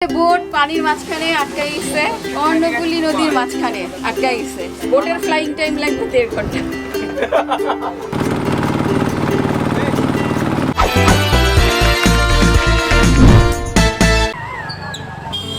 Boat পানির মাঝখানে আটকাই গেছে কর্ণকুলি নদীর মাঝখানে আটকাই গেছে বোটের ফ্লাইং টাইম লাগবে দেড় ঘণ্টা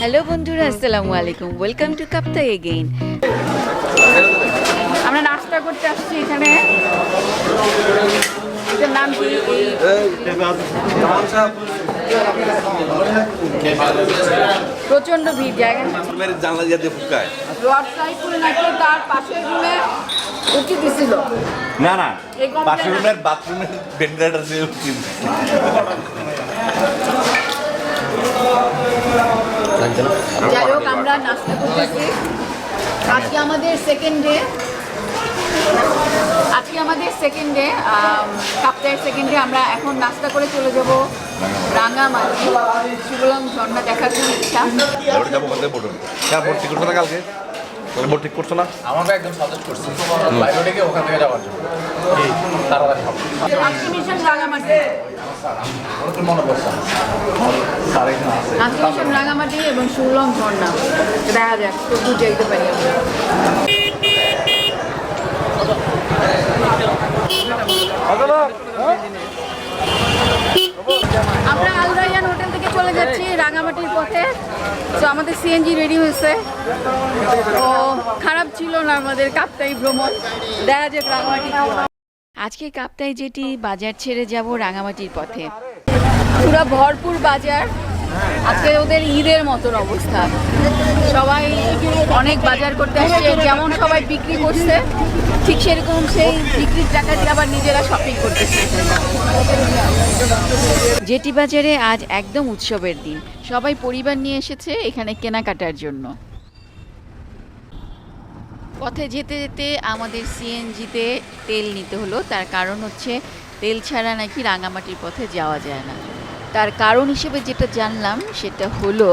হ্যালো বন্ধুরা আসসালামু আলাইকুম ওয়েলকাম টু কাপ্তা এগেইন আমরা নাস্তা করতে আসছি এখানে এটার নাম কি এই প্রচণ্ড ভিড় জায়গা। জানলা দিয়ে ফুকায় রড সাইকেল নাকি তার পাশের রুমে উঠে দিছিল। না না পাশের রুমের বাথরুমের ভেন্টিলেটার দিয়ে উঠছি যাই হোক আমরা নাস্তা করতেছি। আজকে আমাদের সেকেন্ড ডে আজকে আমাদের সেকেন্ড ডে সপ্তাহের সেকেন্ড ডে আমরা এখন নাস্তা করে চলে যাব। রাঙামাটি। শিবলং ঝর্ণা দেখার খুব ইচ্ছা যাব কোথায়? পড়ুন হ্যাঁ ভর্তি করছ না কালকে? ভর্তি করছ না? আমাকে একদম সাজেস্ট করছে। বাইরে থেকে ওখান থেকে যাওয়ার জন্য। তাড়াতাড়ি হবে। রাঙামাটি। এবং শিবলং ঝর্ণা। দেখা যাক তো যেতে পারি আমরা। আমরা আলরাইয়ান হোটেল থেকে চলে যাচ্ছি রাঙামাটির পথে। তো আমাদের সিএনজি রেডি হয়েছে। তো খারাপ ছিল না আমাদের কাপ্তাই ভ্রমণ। দেখা যাক রাঙামাটি আজকে কাপ্তাই যেটি বাজার ছেড়ে যাব রাঙামাটির পথে। পুরা ভরপুর বাজার। আজকে ওদের ঈদের মতন অবস্থা। সবাই অনেক বাজার করতে আসছে, যেমন সবাই বিক্রি করছে, ঠিক সেরকম সেই বিক্রির টাকা দিয়ে আবার নিজেরা শপিং করতেছে। জেটি বাজারে আজ একদম উৎসবের দিন। সবাই পরিবার নিয়ে এসেছে এখানে কেনাকাটার জন্য। পথে যেতে যেতে আমাদের সিএনজিতে তেল নিতে হলো, তার কারণ হচ্ছে তেল ছাড়া নাকি রাঙামাটির পথে যাওয়া যায় না। তার কারণ হিসেবে যেটা জানলাম সেটা হলো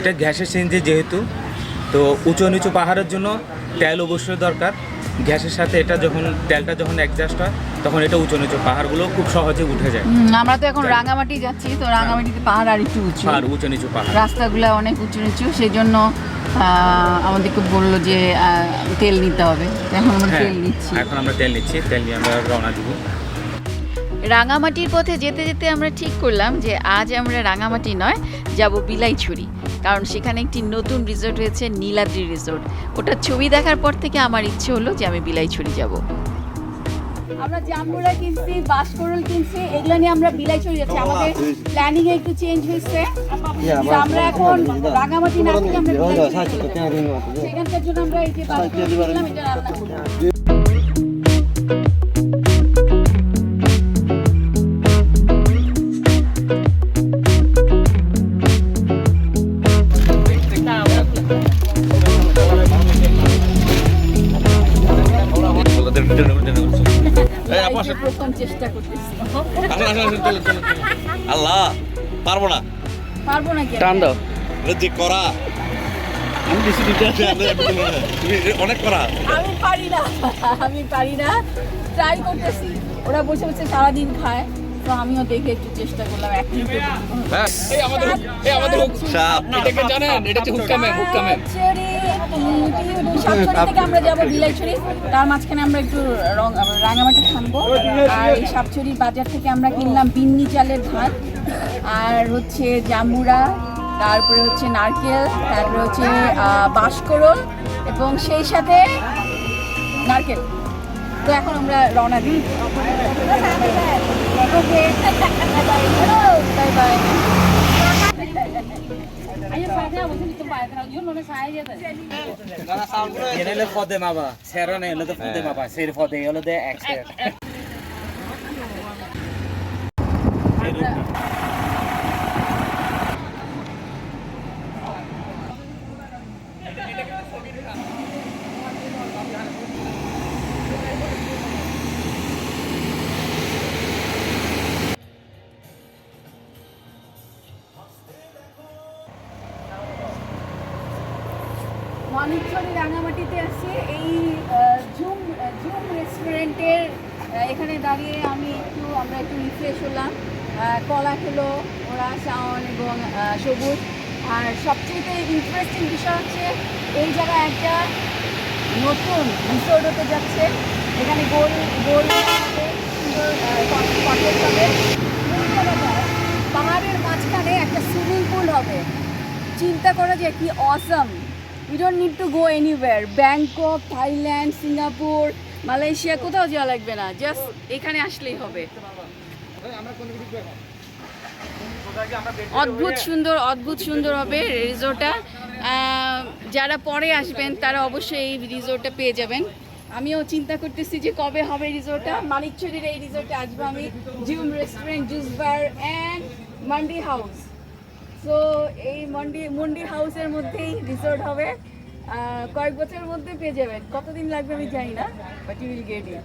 এটা গ্যাসের সিএনজি যেহেতু তো উঁচু নিচু পাহাড়ের জন্য তেল অবশ্যই দরকার। গ্যাসের সাথে এটা যখন তেলটা যখন অ্যাডজাস্ট হয় তখন এটা উঁচু নিচু পাহাড়গুলো খুব সহজে উঠে যায়। আমরা তো এখন রাঙামাটি যাচ্ছি তো রাঙামাটিতে পাহাড় আর একটু উঁচু। আর উঁচু নিচু পাহাড়। রাস্তাগুলো অনেক উঁচু নিচু সেই জন্য আমাদেরকে বলল যে তেল নিতে হবে। এখন আমরা হ্যাঁ তেল নিচ্ছি। এখন আমরা তেল নিচ্ছি তেল নিয়ে আমরা রওনা দিব। রাঙামাটির পথে যেতে যেতে আমরা ঠিক করলাম যে আজ আমরা রাঙামাটি নয় যাব বিলাইছড়ি। কারণ সেখানে একটি নতুন রিসোর্ট হয়েছে নীলাদ্রি রিসোর্ট ওটার ছবি দেখার পর থেকে আমার ইচ্ছে হলো যে আমি বিলাইছড়ি যাব। আমরা জাম্বুরা কিনছি বাসকরল কিনছি এগুলো নিয়ে আমরা বিলাইছড়ি যাচ্ছি। আমাদের প্ল্যানিং এ একটু চেঞ্জ হয়েছে। আমরা এখন রাঙামাটি না থেকে আমরা। সেখানকার জন্য আমরা এই যে বাসকরল কিনলাম এটা রান্না আসেন। চেষ্টা করতেছি। আসেন আসেন আসেন চলেন চলেন চলেন। আল্লাহ পারব না। পারব না টান দাও। এটা যে করা। আমি বেশি দিতে তুমি অনেক করা। আমি পারি না আমি পারি না। ট্রাই করতেছি। ওরা বসে বসে সারাদিন খায়। তো আমিও দেখে একটু চেষ্টা করলাম থেকে আমরা যাব বিলাইছড়ি? তার মাঝখানে আমরা একটু রাঙামাটি থামবো আর এই বাজার থেকে আমরা কিনলাম বিন্নি চালের ধান আর হচ্ছে জামুরা তারপরে হচ্ছে নারকেল তারপরে হচ্ছে আহ, বাঁশকরল এবং সেই সাথে নারকেল। তো এখন আমরা রওনা দিই। Okay. Bye-bye. Genelde fodem ama. Serhan öyle de fodem ama. Seri fodem öyle de ekser. Manikchhari রাঙামাটিতে আসছি। এই জুম জুম রেস্টুরেন্টের এখানে দাঁড়িয়ে আমি একটু, আমরা একটু রিফ্রেশ হলাম। কলা খেলো, ওরা শাওন এবং সবুজ। আর সবচেয়ে ইন্টারেস্টিং বিষয় হচ্ছে, এই জায়গায় একটা নতুন রিসোর্ট হতে যাচ্ছে। এখানে গোল গোল কটেজ হবে। পাহাড়ের মাঝখানে একটা সুইমিং পুল হবে। চিন্তা করা যে কি awesome you don't need to go anywhere Bangkok Thailand Singapore Malaysia কোথাও যাওয়া লাগবে না। জাস্ট এখানে আসলেই হবে। অদ্ভুত সুন্দর অদ্ভুত সুন্দর হবে রিসোর্টটা যারা পরে আসবেন, তারা অবশ্যই এই রিসোর্টটা পেয়ে যাবেন। আমিও চিন্তা করতেছি যে কবে হবে রিসোর্টটা মানিকচুরির এই রিসোর্টে আসব আমি। Gym restaurant juice bar and mandi house so এই মন্ডি মন্ডি হাউসের মধ্যেই রিসোর্ট হবে। কয়েক বছরের মধ্যে পেয়ে যাবেন। কতদিন লাগবে আমি জানি না but you will get it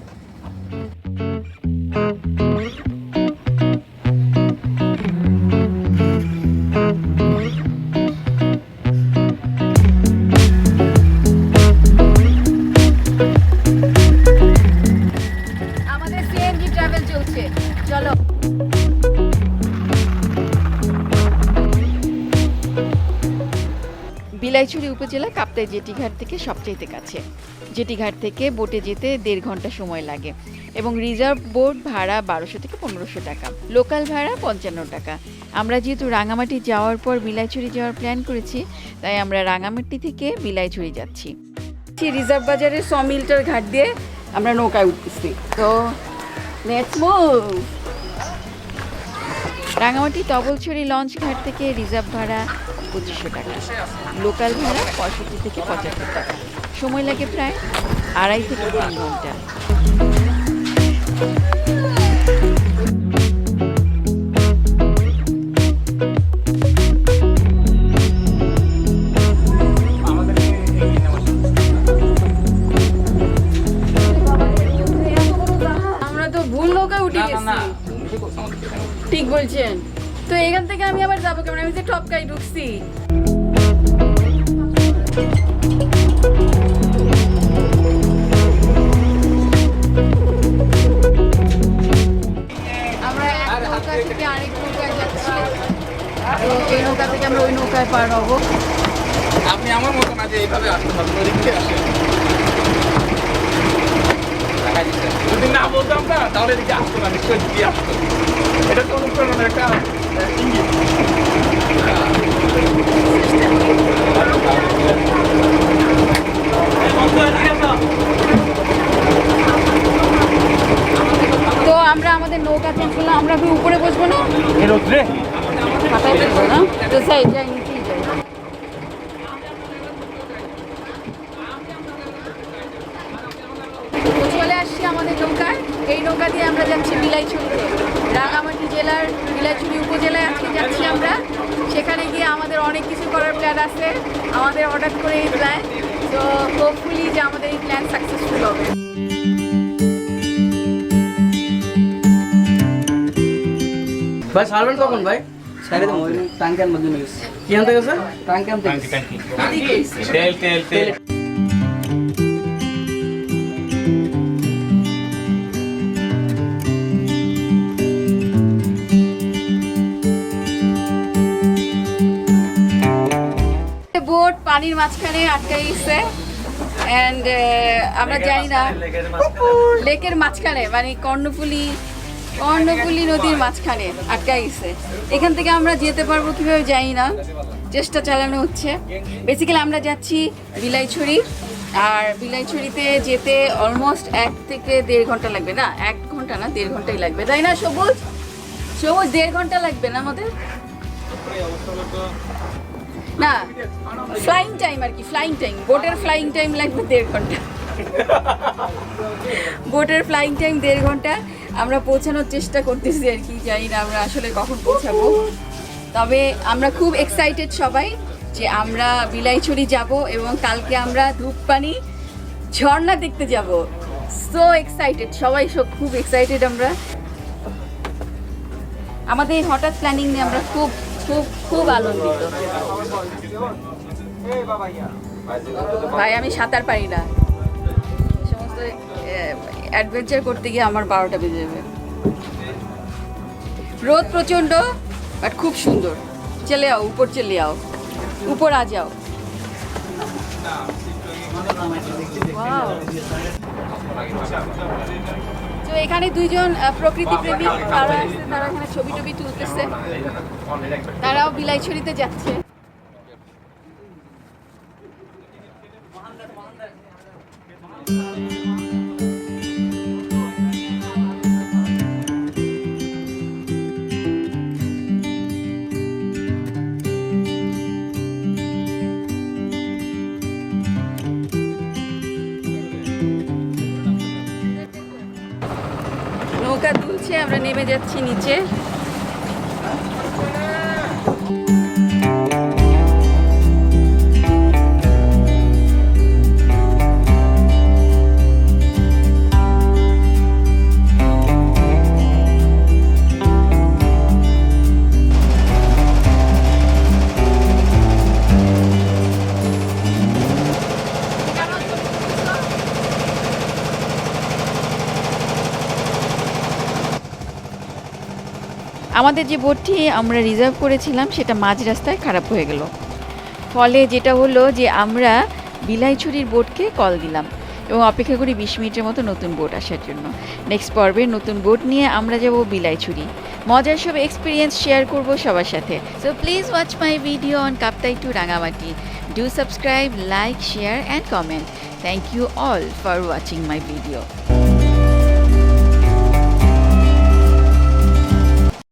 Bilaichhari উপজেলা কাপ্তাই জেটিঘাট থেকে সবচাইতে কাছে। জেটিঘাট থেকে বোটে যেতে দেড় ঘণ্টা সময় লাগে এবং রিজার্ভ বোট ভাড়া বারোশো থেকে পনেরোশো টাকা লোকাল ভাড়া পঞ্চান্ন টাকা। আমরা যেহেতু রাঙামাটি যাওয়ার পর বিলাইছড়ি যাওয়ার প্ল্যান করেছি তাই আমরা রাঙামাটি থেকে বিলাইছড়ি যাচ্ছি। রিজার্ভ বাজারের স মিলটার ঘাট দিয়ে আমরা নৌকায় উঠতেছি। তো let's move Rangamati Tabalchhari launch ঘাট থেকে রিজার্ভ ভাড়া পঁচিশশো টাকা। লোকাল ভাড়া পঁয়ষট্টি থেকে পঁচাত্তর টাকা। সময় লাগে প্রায় আড়াই থেকে তিন ঘণ্টা। থেকে আরেক নৌকায় যাচ্ছি। তো এই নৌকা থেকে আমরা ওই নৌকায় পার হব। আপনি আমার মতো না যে এইভাবে আসেন? দেখা যদি না বলতাম না তাহলে এদিকে আসতো না নিশ্চয়ই দিকে আসতো। এটা তো অনুপ্রেরণার একটা ইঙ্গিত। আমরা আমাদের নৌকা চেঞ্জ করলাম আমরা কি উপরে বসবো না। মাথায় বসবো না। তো যাই যাই নিচেই যাই। চলে আসছি আমাদের নৌকায়। এই নৌকা দিয়ে আমরা যাচ্ছি বিলাইছড়িতে রাঙামাটি জেলার বিলাইছড়ি উপজেলায় আজকে যাচ্ছি আমরা। সেখানে গিয়ে আমাদের অনেক কিছু করার প্ল্যান আছে। আমাদের হঠাৎ করে এই প্ল্যান তো হোপফুলি যে আমাদের এই প্ল্যান সাকসেসফুল হবে। ভাই ছাড়বেন কখন ভাই? ছেড়ে দেবো টাঙ্কের মধ্যে নিয়ে গেছে। কি আনতে গেছে? টাঙ্কের থেকে তেল তেল তেল। বোট পানির মাঝখানে আটকে গেছে। অ্যান্ড আমরা জানি না। লেকের মাঝখানে মানে কর্ণফুলি কর্ণফুলি নদীর মাঝখানে আটকে গেছে। এখান থেকে আমরা যেতে পারব কীভাবে জানি না। চেষ্টা চালানো হচ্ছে। বেসিক্যালি আমরা যাচ্ছি বিলাইছড়ি। আর বিলাইছড়িতে যেতে অলমোস্ট এক থেকে দেড় ঘণ্টা লাগবে না? এক ঘণ্টা না দেড় ঘন্টাই লাগবে। তাই না সবুজ? সবুজ দেড় ঘণ্টা লাগবে না আমাদের? না ফ্লাইং টাইম আর কি ফ্লাইং টাইম বোটের ফ্লাইং টাইম লাগবে দেড় ঘণ্টা। বোটের ফ্লাইং টাইম দেড় ঘণ্টা। আমরা পৌঁছানোর চেষ্টা করতেছি আর কি, জানি না আমরা আসলে কখন পৌঁছাবো। তবে আমরা খুব এক্সাইটেড সবাই যে আমরা বিলাইছড়ি যাব এবং কালকে আমরা ধূপপানি ঝর্ণা দেখতে যাব। সো এক্সাইটেড সবাই সব খুব এক্সাইটেড আমরা। আমাদের হঠাৎ প্ল্যানিং নিয়ে আমরা খুব খুব খুব আনন্দিত। ভাই, আমি সাঁতার পারি না। সমস্ত অ্যাডভেঞ্চার করতে গিয়ে আমার বারোটা বেজে যাবে। রোদ প্রচণ্ড বাট খুব সুন্দর। চলে আও, উপর চলে আও। উপর আ যাও তো এখানে দুইজন প্রকৃতি প্রেমী তারা তারা এখানে ছবি টবি তুলতেছে। তারাও বিলাইছড়িতে যাচ্ছে। আমরা নেমে যাচ্ছি নিচে। আমাদের যে বোটটি আমরা রিজার্ভ করেছিলাম, সেটা মাঝ রাস্তায় খারাপ হয়ে গেল। ফলে যেটা হলো যে আমরা বিলাইছড়ির বোটকে কল দিলাম এবং অপেক্ষা করি বিশ মিনিটের মতো নতুন বোট আসার জন্য। নেক্সট পর্বে নতুন বোট নিয়ে আমরা যাব বিলাইছড়ি। মজার সব এক্সপিরিয়েন্স শেয়ার করব সবার সাথে। So please watch my video on Kaptai to Rangamati do subscribe like share and comment thank you all for watching my video